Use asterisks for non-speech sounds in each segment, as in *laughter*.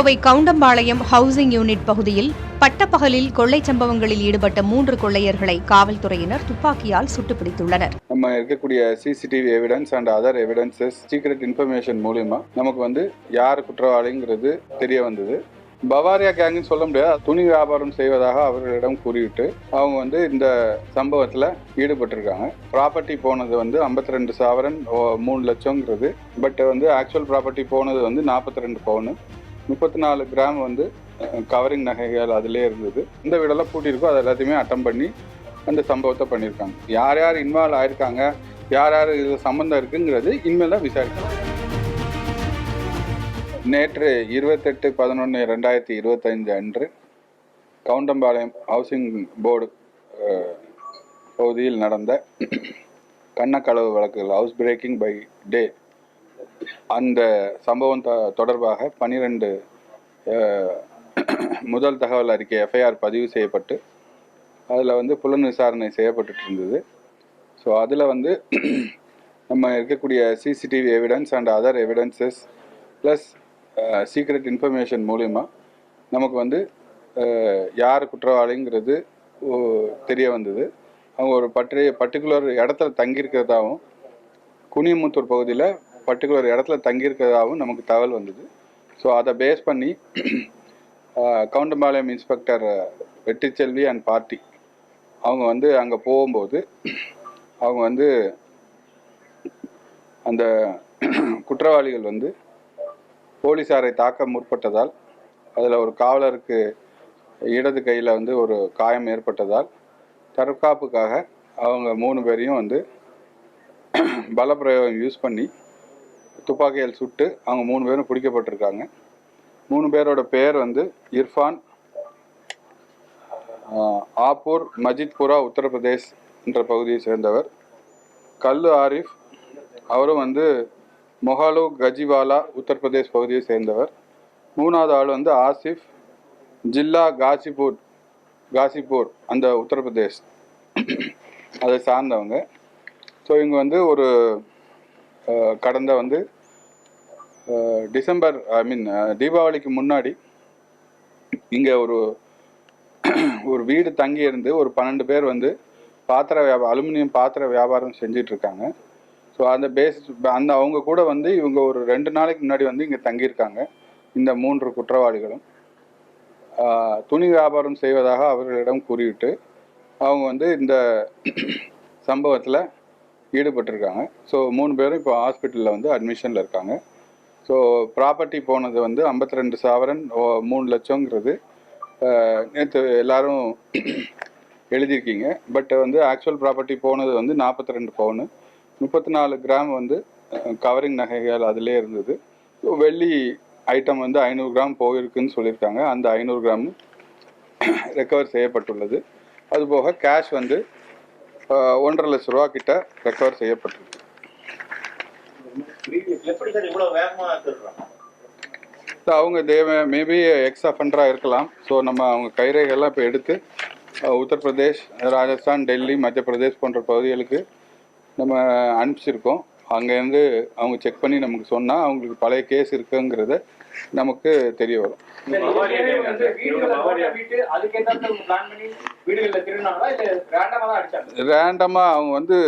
Kovai Goundampalayam housing unit பகுதியில் பட்டப்பகலில் கொள்ளைச் சம்பவங்களில் ஈடுபட்ட மூன்று கொள்ளையர்களை காவல்துறையினர் துப்பாக்கியால் சுட்டுப்பிடித்துள்ளனர். நம்ம இருக்கக்கூடிய CCTV evidence and other evidences secret information மூலியமா நமக்கு வந்து யார் குற்றவாளிங்கிறது தெரிய வந்தது. பவாரியா கேங்குன்னு சொல்ல முடியாது. துணி வியாபாரம் செய்வதாக அவர்களிடம் கூறிவிட்டு அவங்க வந்து இந்த சம்பவத்தில் ஈடுபட்டிருக்காங்க. ப்ராப்பர்ட்டி போனது வந்து 52 ரெண்டு சாவரன் ஓ- மூணு லட்சங்கிறது பட் வந்து ஆக்சுவல் ப்ராப்பர்ட்டி போனது வந்து நாற்பத்தி ரெண்டு பவுனு. முப்பத்தி நாலு கிராம் வந்து கவரிங் நகைகள் அதிலே இருந்தது. இந்த வீடெல்லாம் பூட்டியிருக்கோ அது எல்லாத்தையுமே அட்டம் பண்ணி அந்த சம்பவத்தை பண்ணியிருக்காங்க. யார் யார் இன்வால்வ் ஆயிருக்காங்க? யார் யார் இது சம்மந்தம் இருக்குங்கிறது இனிமேல் தான் விசாரிக்கலாம். நேற்று இருபத்தெட்டு பதினொன்று ரெண்டாயிரத்தி இருபத்தஞ்சு அன்று கவுண்டம்பாளையம் ஹவுசிங் போர்டு பகுதியில் நடந்த கண்ணக்களவு வழக்குகள் ஹவுஸ் பிரேக்கிங் பை டே அந்த சம்பவம் தொ- தொடர்பாக பனிரெண்டு முதல் தகவல் அறிக்கை எஃப்ஐஆர் பதிவு செய்யப்பட்டு அதில் வந்து புலன் விசாரணை செய்யப்பட்டுட்டு இருந்தது ஸோ அதில் வந்து நம்ம இருக்கக்கூடிய CCTV evidence and other evidences plus secret information மூலிமா நமக்கு வந்து யார் குற்றவாளிங்கிறது தெரிய வந்தது. அவங்க ஒரு பற்றிய பர்டிகுலர் இடத்துல தங்கியிருக்கிறதாகவும் குனியமுத்தூர் பகுதியில் பர்டிகுலர் இடத்துல தங்கியிருக்கிறதாகவும் நமக்கு தகவல் வந்தது. ஸோ அதை பேஸ் பண்ணி *clears throat* Koundampalayam inspector Vetriselvi and party அவங்க வந்து அங்கே போகும்போது *clears throat* அவங்க வந்து அந்த *clears throat* குற்றவாளிகள் வந்து போலீஸாரை தாக்க முற்பட்டதால் அதில் ஒரு காவலருக்கு இடது கையில் வந்து ஒரு காயம் ஏற்பட்டதால் தற்காப்புக்காக அவங்க மூணு பேரையும் வந்து பலப்பிரயோகம் யூஸ் பண்ணி துப்பாக்கியால் சுட்டு அவங்க மூணு பேரும் பிடிக்கப்பட்டிருக்காங்க. மூணு பேரோட பெயர் வந்து இர்ஃபான் ஆப்பூர் மஜித்புரா உத்தரப்பிரதேஷ் என்ற பகுதியை சேர்ந்தவர். கல்லு ஆரிஃப் அவரும் வந்து மொஹாலு கஜிவாலா உத்தரப்பிரதேஷ் பகுதியை சேர்ந்தவர். மூணாவது ஆள் வந்து ஆசிஃப் ஜில்லா காசிபூர் காசிப்பூர் அந்த உத்தரப்பிரதேஷ். அதை சார்ந்தவங்க. ஸோ இவங்க வந்து ஒரு கடந்த வந்து டிசம்பர் ஐ மீன் தீபாவளிக்கு முன்னாடி இங்கே ஒரு *clears throat* ஒரு வீடு தங்கி இருந்து ஒரு பன்னெண்டு பேர் வந்து பாத்திர வியாபாரம் அலுமினியம் பாத்திர வியாபாரம் செஞ்சுட்டு இருக்காங்க. ஸோ அந்த பேஸ் அந்த அவங்க கூட வந்து இவங்க ஒரு ரெண்டு நாளைக்கு முன்னாடி வந்து இங்கே தங்கியிருக்காங்க. இந்த மூன்று குற்றவாளிகளும். துணி வியாபாரம் செய்வதாக அவர்களிடம் கூறிவிட்டு அவங்க வந்து இந்த *clears throat* சம்பவத்தில் ஈடுபட்டிருக்காங்க. ஸோ மூணு பேரும் இப்போ ஹாஸ்பிட்டலில் வந்து அட்மிஷனில் இருக்காங்க. ஸோ ப்ராப்பர்ட்டி போனது வந்து 52 ரெண்டு சாவரன் ஓ- மூணு லட்சங்கிறது நேற்று எல்லாரும் எழுதியிருக்கீங்க. பட் வந்து ஆக்சுவல் ப்ராப்பர்ட்டி போனது வந்து நாற்பத்தி ரெண்டு பவுனு. முப்பத்தி நாலு கிராம் வந்து கவரிங் நகைகள் அதிலே இருந்தது. ஸோ வெள்ளி ஐட்டம் வந்து ஐநூறு கிராம் போயிருக்குன்னு சொல்லியிருக்காங்க. அந்த ஐநூறு கிராம் ரெக்கவர் செய்யப்பட்டுள்ளது. அதுபோக கேஷ் வந்து ஒன்றரை லட்ச ரூபா கிட்ட ரெக்கவர் செய்யப்பட்டிருக்கு. எப்படி சார் திருடுறான் அவங்க தேவ மேபி எக்ஸ் அஃபண்டராக இருக்கலாம். ஸோ நம்ம அவங்க கைரேகைலாம் இப்போ எடுத்து உத்தரப்பிரதேஷ் ராஜஸ்தான் டெல்லி மத்திய பிரதேஷ் போன்ற பகுதிகளுக்கு நம்ம அனுப்பிச்சிருக்கோம். அங்கேருந்து அவங்க செக் பண்ணி நமக்கு சொன்னால் அவங்களுக்கு பழைய கேஸ் இருக்குங்கிறத நமக்கு தெரிய வரும். ரேண்டமாக அவங்க வந்து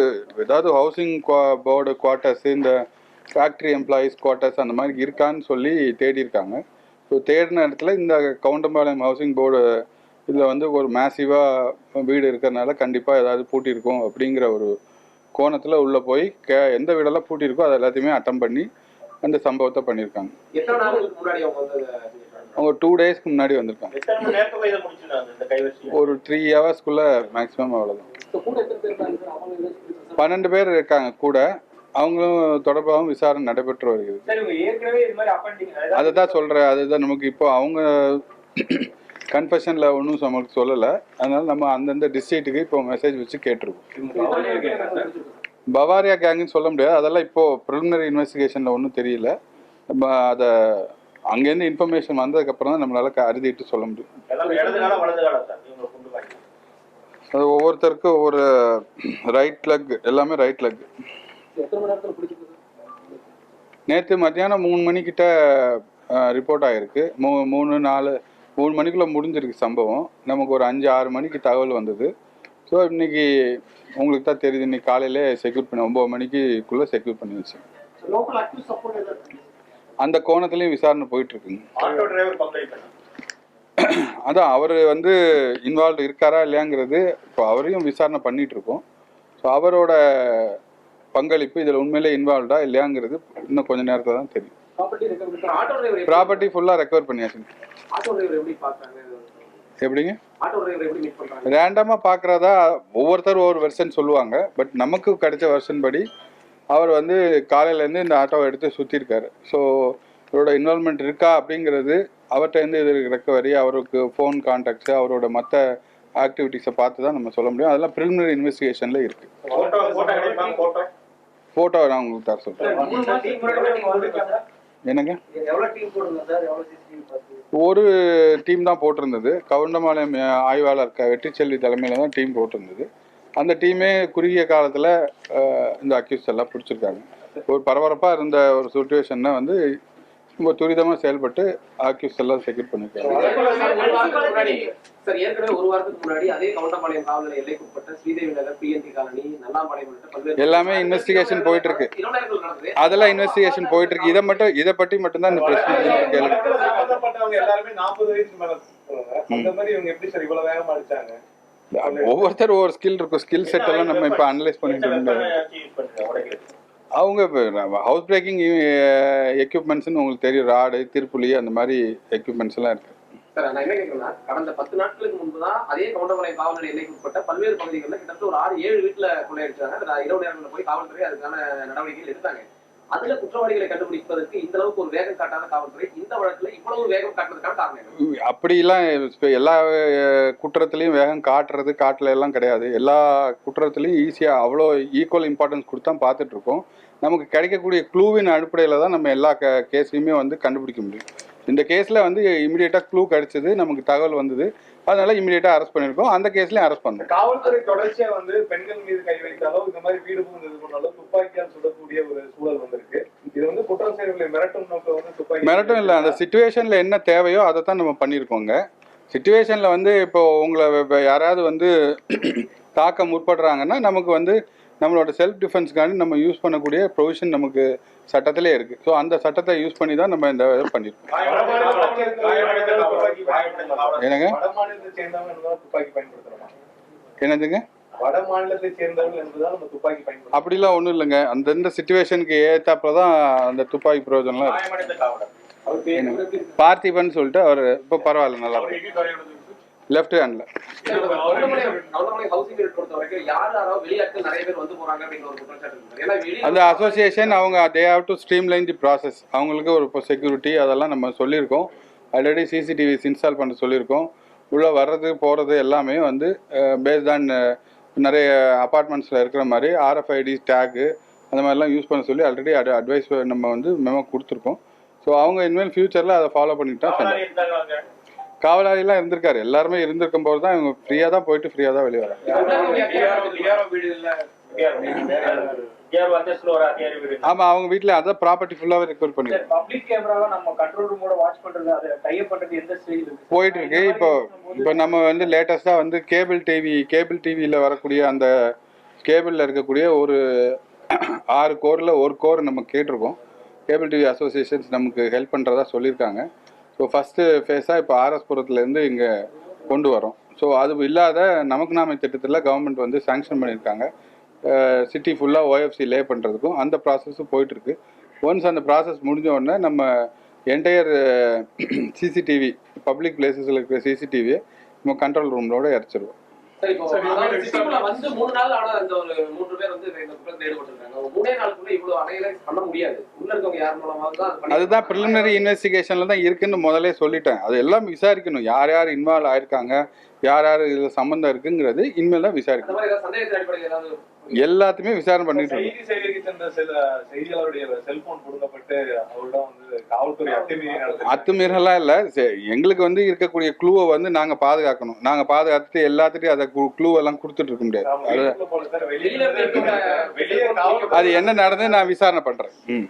ஏதாவது ஹவுசிங் போர்டு குவார்ட்டர்ஸ் இந்த ஃபேக்ட்ரி எம்ப்ளாயீஸ் குவார்ட்டர்ஸ் அந்த மாதிரி இருக்கான்னு சொல்லி தேடி இருக்காங்க ஸோ தேடின இடத்துல இந்த கவுண்டம்பாளையம் ஹவுசிங் போர்டு இதில் வந்து ஒரு மேசிவாக வீடு இருக்கிறதுனால கண்டிப்பாக ஏதாவது பூட்டியிருக்கும் அப்படிங்கிற ஒரு கோணத்தில் உள்ளே போய் கே எந்த வீடெல்லாம் பூட்டியிருக்கோ அது எல்லாத்தையுமே அட்டம் பண்ணி அந்த சம்பவத்தை பண்ணியிருக்காங்க. அவங்க டூ டேஸ்க்கு முன்னாடி வந்திருக்காங்க. ஒரு த்ரீ ஹவர்ஸ்க்குள்ளே மேக்ஸிமம் அவ்வளோதான் பன்னெண்டு பேர் இருக்காங்க கூட. அவங்களும் தொடர்பாகவும் விசாரணை நடைபெற்று வருகிறது. அதை தான் சொல்கிறேன் அதுதான் நமக்கு இப்போ அவங்க கன்ஃபெஷனில் ஒன்றும் நமக்கு சொல்லலை. அதனால நம்ம அந்தந்த டிஸ்ட்ரிக்ட்டுக்கு இப்போ மெசேஜ் வச்சு கேட்டிருக்கோம்? பவாரியா கேங்குன்னு சொல்ல முடியாது. அதெல்லாம் இப்போ ப்ரிலிமினரி இன்வெஸ்டிகேஷனில் ஒன்றும் தெரியல. நம்ம அதை அங்கேருந்து இன்ஃபர்மேஷன் வந்ததுக்கப்புறம் தான் நம்மளால அறுதிட்டு சொல்ல முடியும். அது ஒவ்வொருத்தருக்கும் ஒவ்வொரு ரைட் லெக் எல்லாமே ரைட் லெக் எத்தனை மணி நேரத்துல பிடிச்சிருக்கு சார்? நேற்று மத்தியானம் மூணு மணிக்கிட்ட ரிப்போர்ட் ஆகிருக்கு மூ மூணு நாலு மூணு மணிக்குள்ளே முடிஞ்சிருக்கு சம்பவம். நமக்கு ஒரு அஞ்சு ஆறு மணிக்கு தகவல் வந்தது. ஸோ இன்னைக்கு உங்களுக்கு தான் தெரியுது இன்னைக்கு காலையிலே செக்யூர் பண்ணி ஒம்பது மணிக்குள்ளே செக்யூர் பண்ணி வச்சு அந்த கோணத்துலேயும் விசாரணை போயிட்டு இருக்குங்க? அதான் அவர் வந்து இன்வால்வ் இருக்காரா இல்லையாங்கிறது இப்போ அவரையும் விசாரணை பண்ணிட்டு இருக்கோம் ஸோ அவரோட பங்களிப்பு இதில் உண்மையிலே இன்வால்வ்டா இல்லையாங்கிறது இன்னும் கொஞ்ச நேரத்தில் தான் தெரியும். ப்ராப்பர்ட்டி ஃபுல்லாக ரெக்கவர் பண்ணியாச்சு. எப்படிங்க? ரேண்டமாக பார்க்குறதா ஒவ்வொருத்தரும் ஒவ்வொரு வெர்ஷன் சொல்லுவாங்க. பட் நமக்கு கிடைச்ச வெர்ஷன் படி அவர் வந்து காலையிலேருந்து இந்த ஆட்டோவை எடுத்து சுற்றிருக்காரு ஸோ இவரோட இன்வால்மெண்ட் இருக்கா அப்படிங்கிறது அவர்கிட்டருந்து இது ரெக்கவரி அவருக்கு ஃபோன் கான்டாக்ட்ஸு அவரோட மற்ற ஆக்டிவிட்டீஸை பார்த்து தான் நம்ம சொல்ல முடியும். அதெல்லாம் ப்ரிலிமினரி இன்வெஸ்டிகேஷனில் இருக்குது ஃபோட்டோ நான் உங்களுக்கு தர சொல்கிறேன் என்னங்க? ஒரு டீம் தான் போட்டிருந்தது. கவுண்டமாலயம் ஆய்வாளர் வெற்றிச்செல்வி தலைமையில் தான் டீம் போட்டிருந்தது. அந்த டீமே குறுகிய காலத்தில் இந்த அக்யூஸ் எல்லாம் பிடிச்சிருக்காங்க. ஒரு பரபரப்பாக இருந்த ஒரு சுச்சுவேஷனை வந்து ரொம்ப துரிதமாக செயல்பட்டு அக்யூஸ் எல்லாம் செக்யூர் பண்ணியிருக்காங்க ஒரு வாரத்துக்கு முன்னாடி சார் ஏற்கனவே ஒரு வாரத்துக்கு முன்னாடி அதே கவுண்டம்பாளையம் காவல் எல்லைக்குட்பட்ட ஸ்ரீதேவி நகர் பிஎன்டி காலனி நல்லாம்பாளையம் எல்லாமே இன்வெஸ்டிகேஷன் போயிட்டு இருக்கு அதெல்லாம் இன்வெஸ்டிகேஷன் போயிட்டு இருக்கு இதை மட்டும் இதை பற்றி மட்டும்தான் இந்த பிரஸ் கேளுங்க சம்பந்தப்பட்டவங்க எல்லாருமே நாற்பது வயசு மேல இருக்காங்க. அந்த மாதிரி இவங்க எப்படி சார் இவ்வளவு வேகமா அடிச்சாங்க? ஒவ்வொருத்தர் ஒவ்வொரு ஸ்கில் இருக்கும். ஸ்கில் செட் எல்லாம் நம்ம இப்போ அனலைஸ் பண்ணிட்டு எத்தனை இருக்கோம் வெப்பனை யூஸ் பண்ணுங்க உடைக்கிறது அவங்க ஹவுஸ் பிரேக்கிங் எக்யூப்மெண்ட்ஸ்னு உங்களுக்கு தெரியும். ராடு திருப்புலி அந்த மாதிரி எக்யூப்மெண்ட்ஸ் எல்லாம் இருக்கு. சார் நான் என்ன கேட்கறேன்னா கடந்த பத்து நாட்களுக்கு முன்பு தான் அதே கவுண்டமலை காவல்நிலை எல்லைக்கு உட்பட்ட பல்வேறு பகுதிகளில் கிட்டத்தட்ட ஒரு ஆறு ஏழு வீட்டில் கொள்ளையடிச்சாங்க. இரவு நேரங்களில் போய் காவல்துறை அதுக்கான நடவடிக்கைகள் எடுத்தாங்க. அதுல குற்றவாளிகளை கண்டுபிடிப்பதற்கு இந்த அளவுக்கு ஒரு வேகம் காட்டாத காவல்துறை இந்த வழக்குல இவ்வளவு வேகம் காட்டுறதுக்கான காரணம் என்ன? அப்படிலாம் எல்லா குற்றத்திலையும் வேகம் காட்டுறது காட்டல எல்லாம் கிடையாது. எல்லா குற்றத்திலையும் ஈஸியா அவ்வளோ ஈக்குவல் இம்பார்ட்டன்ஸ் கொடுத்து பார்த்துட்டு இருக்கோம். நமக்கு கிடைக்கக்கூடிய க்ளூவின் அடிப்படையில் தான் நம்ம எல்லா கேஸையுமே வந்து கண்டுபிடிக்க முடியும். இந்த கேஸில் வந்து இமிடியேட்டாக க்ளூ கிடைச்சது நமக்கு தகவல் வந்தது. அதனால இமிடியேட்டாக அரெஸ்ட் பண்ணியிருக்கோம் அந்த கேஸ்லையும் அரெஸ்ட் பண்ணோம். காவல்துறை தொடர்ச்சியா வந்து பெண்கள் மீது கை வைத்தாலோ இந்த மாதிரி வீடு புகுந்து இது பண்ணாலோ துப்பாக்கியால் சுடக்கூடிய ஒரு சூழல் வந்திருக்கு. இது வந்து குற்றம் செய்யவில்லை மிரட்டும் நோக்கம் வந்து துப்பாக்கி மிரட்டும் இல்லை. அந்த சுச்சுவேஷனில் என்ன தேவையோ அதை தான் நம்ம பண்ணியிருக்கோங்க சுச்சுவேஷனில் வந்து இப்போ உங்களை இப்ப யாராவது வந்து *clears throat* தாக்க முற்படுறாங்கன்னா நமக்கு வந்து நம்மளோட செல்ஃப் டிஃபென்ஸ்க்காண்டி நம்ம யூஸ் பண்ணக்கூடிய ப்ரொவிஷன் நமக்கு சட்டத்திலே இருக்குது ஸோ அந்த சட்டத்தை யூஸ் பண்ணி தான் நம்ம இந்த காவலர் என்னங்க? என்னதுங்க? வட மாநிலத்தை சேர்ந்தவர்கள் என்பதால் நம்ம துப்பாக்கி பயன்படுத்துறோம் அப்படிலாம் ஒன்றும் இல்லைங்க. அந்தந்த சுச்சுவேஷனுக்கு ஏற்றாப்புல தான் அந்த துப்பாக்கி பிரயோஜனம்லாம் இருக்கு. இருக்கு? பார்த்திபன் சொல்லிட்டு அவர் இப்போ பரவாயில்ல நல்லா லெஃப்ட் ஹேண்டில் அந்த அசோசியேஷன் அவங்க they have to streamline the process அவங்களுக்கு ஒரு இப்போ செக்யூரிட்டி அதெல்லாம் நம்ம சொல்லியிருக்கோம். ஆல்ரெடி சிசிடிவிஸ் இன்ஸ்டால் பண்ண சொல்லியிருக்கோம். உள்ளே வர்றது போகிறது எல்லாமே வந்து பேஸ்ட் ஆன் நிறைய அப்பார்ட்மெண்ட்ஸில் இருக்கிற மாதிரி ஆர்எஃப்ஐடி டேகு அந்த மாதிரிலாம் யூஸ் பண்ண சொல்லி ஆல்ரெடி அட்வைஸ் நம்ம வந்து மெமோ கொடுத்துருக்கோம். ஸோ அவங்க இனிமேல் ஃப்யூச்சரில் அதை ஃபாலோ பண்ணிட்டா காவலாளிலாம் இருந்திருக்காரு. எல்லாருமே இருந்திருக்கும் போது தான் இவங்க ஃப்ரீயாக தான் போயிட்டு ஃப்ரீயாக தான் வெளியே வராங்க. ஆமாம் அவங்க வீட்டில் அதான் ப்ராப்பர்ட்டி ஃபுல்லாகவே ரெக்கவர் பண்ணிருக்கோம் பப்ளிக் கேமராவை நம்ம கண்ட்ரோல் ரூமோட வாட்ச் பண்றது அதை டைப் பண்றது எந்த ஸ்டேஜ் இருக்கு? போயிட்டு இருக்கு இப்போ இப்போ நம்ம வந்து லேட்டஸ்டா வந்து கேபிள் டிவி கேபிள் டிவியில் வரக்கூடிய அந்த கேபிளில் இருக்கக்கூடிய ஒரு ஆறு கோரில் ஒரு கோர் நம்ம கேட்டிருக்கோம். கேபிள் டிவி அசோசியேஷன்ஸ் நமக்கு ஹெல்ப் பண்ணுறதா சொல்லியிருக்காங்க. ஸோ ஃபஸ்ட்டு ஃபேஸாக இப்போ ஆர்எஸ் புரத்துலேருந்து இங்கே கொண்டு வரோம். ஸோ அது இல்லாத நமக்கு நாமை திட்டத்தில் கவர்மெண்ட் வந்து சாங்ஷன் பண்ணியிருக்காங்க. சிட்டி ஃபுல்லாக ஓஎஃப்சி லே பண்ணுறதுக்கும் அந்த ப்ராசஸும் போயிட்டுருக்கு. ஒன்ஸ் அந்த ப்ராசஸ் முடிஞ்ச உடனே நம்ம என்டையர் சிசிடிவி பப்ளிக் பிளேசஸில் இருக்கிற சிசிடிவியை நம்ம கண்ட்ரோல் ரூம்லோடு இறச்சிருவோம். சரி இப்போ அதாவது சிட்டிக்குள்ள வந்து மூணு நாள் ஆனா அந்த ஒரு மூன்று பேர் வந்து இந்த குற்றத்தில் ஈடுபட்டிருக்காங்க ஒரு மூணே நாளுக்குள்ள இவ்வளவு அணையலைஸ் பண்ண முடியாது. உள்ள இருக்கவங்க யார் மூலமாக தான் அது பண்ணி- அதுதான் ப்ரிலிமினரி இன்வெஸ்டிகேஷனில் தான் இருக்குன்னு முதலே சொல்லிட்டேன். அது எல்லாம் விசாரிக்கணும். யார் யார் இன்வால்வ் ஆயிருக்காங்க? யார் யார் இதில் சம்மந்தம் இருக்குங்கிறது இனிமேல் தான் விசாரிக்கணும். எல்லாத்தையுமே விசாரணை பண்ணிட்டு இருக்கோம். செய்தி சேகரிக்க சென்ற சில செய்தியாளருடைய செல்போன் கொடுக்கப்பட்டு அவரிடம் வந்து காவல்துறை அத்துமீறி நடந்தது அத்துமீறலாம் இல்லை. எங்களுக்கு வந்து இருக்கக்கூடிய க்ளூவை வந்து நாங்கள் பாதுகாக்கணும். நாங்கள் பாதுகாத்துட்டு எல்லாத்துட்டையும் அதை க்ளூ எல்லாம் கொடுத்துட்டு இருக்க முடியாது. அது என்ன நடந்தது நான் விசாரணை பண்ணுறேன் ம்.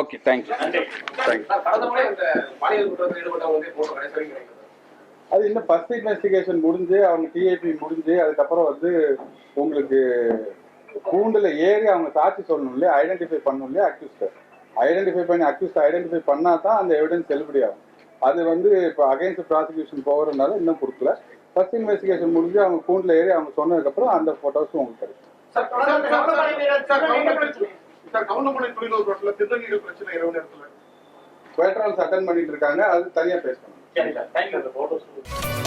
ஓகே தேங்க்யூ நன்றி. அது இன்னும் ஃபர்ஸ்ட் இன்வெஸ்டிகேஷன் முடிஞ்சு அவங்க டிஐபி முடிஞ்சு அதுக்கப்புறம் வந்து உங்களுக்கு கூண்டுல ஏறி அவங்க சாட்சி சொல்லணும் இல்லையா ஐடென்டிஃபை பண்ணணும் இல்லையா அக்யூஸ்டை ஐடென்டிஃபை பண்ணி அக்யூஸ்ட் ஐடென்டிஃபை பண்ணா தான் அந்த எவிடன்ஸ் செல்லுபடி ஆகும் அது வந்து இப்போ அகைன்ஸ்ட் ப்ராசிக்யூஷன் போகிறதுனால இன்னும் கொடுக்கல ஃபர்ஸ்ட் இன்வெஸ்டிகேஷன் முடிஞ்சு அவங்க கூண்டுல ஏறி அவங்க சொன்னதுக்கப்புறம் அந்த ஃபோட்டோஸும் உங்களுக்கு கிடைக்கும் குவேட்ரால்ஸ் அட்டன் பண்ணிட்டு இருக்காங்க அது தனியாக பேசணும் சரிங்க சார் தேங்க்யூ அந்த போட்டோஸ்